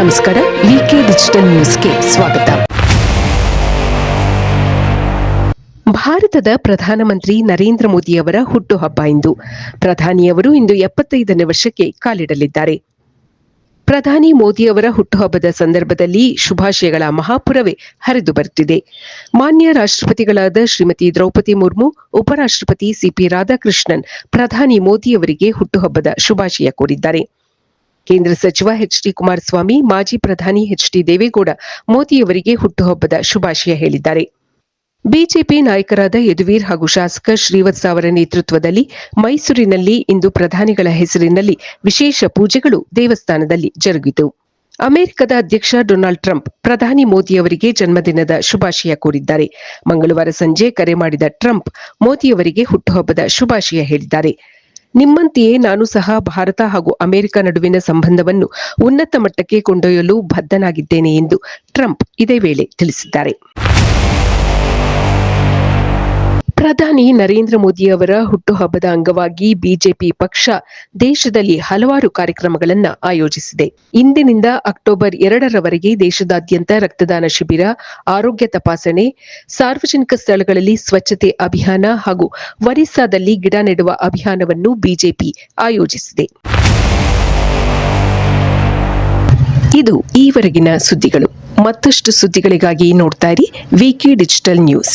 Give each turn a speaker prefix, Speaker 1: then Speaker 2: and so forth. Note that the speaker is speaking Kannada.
Speaker 1: ನಮಸ್ಕಾರ ವಿಕೆ ಡಿಜಿಟಲ್ ನ್ಯೂಸ್ಗೆ ಸ್ವಾಗತ. ಭಾರತದ ಪ್ರಧಾನಮಂತ್ರಿ ನರೇಂದ್ರ ಮೋದಿಯವರ ಹುಟ್ಟುಹಬ್ಬ ಇಂದು. ಪ್ರಧಾನಿಯವರು ಇಂದು ಎಪ್ಪತ್ತೈದನೇ ವರ್ಷಕ್ಕೆ ಕಾಲಿಡಲಿದ್ದಾರೆ. ಪ್ರಧಾನಿ ಮೋದಿಯವರ ಹುಟ್ಟುಹಬ್ಬದ ಸಂದರ್ಭದಲ್ಲಿ ಶುಭಾಶಯಗಳ ಮಹಾಪುರವೇ ಹರಿದು ಬರುತ್ತಿದೆ. ಮಾನ್ಯ ರಾಷ್ಟ್ರಪತಿಗಳಾದ ಶ್ರೀಮತಿ ದ್ರೌಪದಿ ಮುರ್ಮು, ಉಪರಾಷ್ಟ್ರಪತಿ ಸಿಪಿ ರಾಧಾಕೃಷ್ಣನ್ ಪ್ರಧಾನಿ ಮೋದಿಯವರಿಗೆ ಹುಟ್ಟುಹಬ್ಬದ ಶುಭಾಶಯ ಕೋರಿದ್ದಾರೆ. ಕೇಂದ್ರ ಸಚಿವ ಎಚ್ ಡಿ ಕುಮಾರಸ್ವಾಮಿ, ಮಾಜಿ ಪ್ರಧಾನಿ ಎಚ್ ಡಿ ದೇವೇಗೌಡ ಮೋದಿಯವರಿಗೆ ಹುಟ್ಟುಹಬ್ಬದ ಶುಭಾಶಯ ಹೇಳಿದ್ದಾರೆ. ಬಿಜೆಪಿ ನಾಯಕರಾದ ಯದುವೀರ್ ಹಾಗೂ ಶಾಸಕ ಶ್ರೀವತ್ಸ ಅವರ ನೇತೃತ್ವದಲ್ಲಿ ಮೈಸೂರಿನಲ್ಲಿ ಇಂದು ಪ್ರಧಾನಿಗಳ ಹೆಸರಿನಲ್ಲಿ ವಿಶೇಷ ಪೂಜೆಗಳು ದೇವಸ್ಥಾನದಲ್ಲಿ ಜರುಗಿತು. ಅಮೆರಿಕದ ಅಧ್ಯಕ್ಷ ಡೊನಾಲ್ಡ್ ಟ್ರಂಪ್ ಪ್ರಧಾನಿ ಮೋದಿಯವರಿಗೆ ಜನ್ಮದಿನದ ಶುಭಾಶಯ ಕೋರಿದ್ದಾರೆ. ಮಂಗಳವಾರ ಸಂಜೆ ಕರೆ ಮಾಡಿದ ಟ್ರಂಪ್ ಮೋದಿಯವರಿಗೆ ಹುಟ್ಟುಹಬ್ಬದ ಶುಭಾಶಯ ಹೇಳಿದ್ದಾರೆ. ನಿಮ್ಮಂತೆಯೇ ನಾನು ಸಹ ಭಾರತ ಹಾಗೂ ಅಮೆರಿಕ ನಡುವಿನ ಸಂಬಂಧವನ್ನು ಉನ್ನತ ಮಟ್ಟಕ್ಕೆ ಕೊಂಡೊಯ್ಯಲು ಬದ್ಧನಾಗಿದ್ದೇನೆ ಎಂದು ಟ್ರಂಪ್ ಇದೇ ವೇಳೆ ತಿಳಿಸಿದ್ದಾರೆ. ಪ್ರಧಾನಿ ನರೇಂದ್ರ ಮೋದಿ ಅವರ ಹುಟ್ಟುಹಬ್ಬದ ಅಂಗವಾಗಿ ಬಿಜೆಪಿ ಪಕ್ಷ ದೇಶದಲ್ಲಿ ಹಲವಾರು ಕಾರ್ಯಕ್ರಮಗಳನ್ನು ಆಯೋಜಿಸಿದೆ. ಇಂದಿನಿಂದ ಅಕ್ಟೋಬರ್ ಎರಡರವರೆಗೆ ದೇಶದಾದ್ಯಂತ ರಕ್ತದಾನ ಶಿಬಿರ, ಆರೋಗ್ಯ ತಪಾಸಣೆ, ಸಾರ್ವಜನಿಕ ಸ್ಥಳಗಳಲ್ಲಿ ಸ್ವಚ್ಛತೆ ಅಭಿಯಾನ ಹಾಗೂ ಒರಿಸ್ಸಾದಲ್ಲಿ ಗಿಡ ನೆಡುವ ಅಭಿಯಾನವನ್ನು ಬಿಜೆಪಿ ಆಯೋಜಿಸಿದೆ. ಇದು ಈವರೆಗಿನ ಸುದ್ದಿಗಳು. ಮತ್ತಷ್ಟು ಸುದ್ದಿಗಳಿಗಾಗಿ ನೋಡ್ತಾ ಇರಿ ವಿಕೆ ಡಿಜಿಟಲ್ ನ್ಯೂಸ್